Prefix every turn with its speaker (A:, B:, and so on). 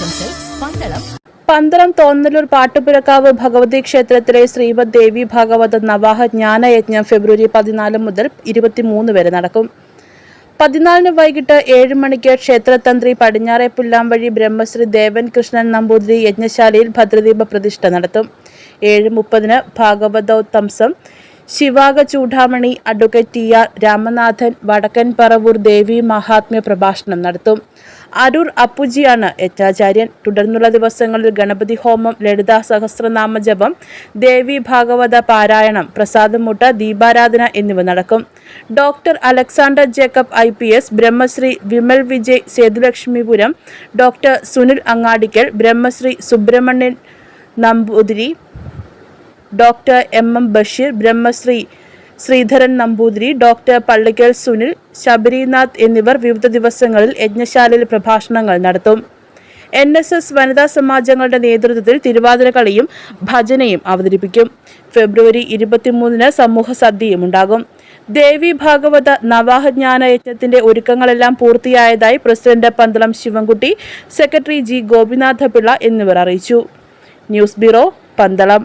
A: പന്തളം.
B: പന്തളം തോന്നലൂർ പാട്ടുപുരക്കാവ് ഭഗവതി ക്ഷേത്രത്തിലെ ശ്രീമദ് ദേവി ഭാഗവത നവാഹ ജ്ഞാനയജ്ഞം ഫെബ്രുവരി പതിനാല് മുതൽ ഇരുപത്തിമൂന്ന് വരെ നടക്കും. പതിനാലിന് വൈകിട്ട് ഏഴ് മണിക്ക് ക്ഷേത്രതന്ത്രി പടിഞ്ഞാറെ പുല്ലാംവഴി ബ്രഹ്മശ്രീ ദേവൻ കൃഷ്ണൻ നമ്പൂതിരി യജ്ഞശാലയിൽ ഭദ്രദീപ പ്രതിഷ്ഠ നടത്തും. ഏഴ് മുപ്പതിന് ഭാഗവതോത്തംസം ശിവാഗ ചൂടാമണി അഡ്വക്കേറ്റ് ടി ആർ രാമനാഥൻ വടക്കൻ പറവൂർ ദേവി മഹാത്മ്യ പ്രഭാഷണം നടത്തും. അരൂർ അപ്പുജിയാണ് യജ്ഞാചാര്യൻ തുടർന്നുള്ള ദിവസങ്ങളിൽ ഗണപതി ഹോമം ലളിതാ സഹസ്രനാമ ജപം ദേവി ഭാഗവത പാരായണം പ്രസാദമുട്ട ദീപാരാധന എന്നിവ നടക്കും. Doctor Alexander Jacob I P S Brahmashri Vimal Vijay Sethulakshmipuram doctor Sunil Angadikkal Brahmashri Subramanian Namboothiri doctor M M Basheer Brahmashri Sreedharan Namboothiri doctor Pallikkal Sunil Sabarinath എന്നിവർ വിവിധ ദിവസങ്ങളിൽ യജ്ഞശാലയിൽ പ്രഭാഷണങ്ങൾ നടത്തും. എൻ എസ് എസ് വനിതാ സമാജങ്ങളുടെ നേതൃത്വത്തിൽ തിരുവാതിരക്കളിയും ഭജനയും അവതരിപ്പിക്കും. ഫെബ്രുവരി ഇരുപത്തിമൂന്നിന് സമൂഹ സദ്യയും ഉണ്ടാകും. ദേവി ഭാഗവത നവാഹജ്ഞാന യജ്ഞത്തിന്റെ ഒരുക്കങ്ങളെല്ലാം പൂർത്തിയായതായി president Pandalam Sivankutty secretary G Gopinatha Pillai എന്നിവർ അറിയിച്ചു. News bureau Pandalam.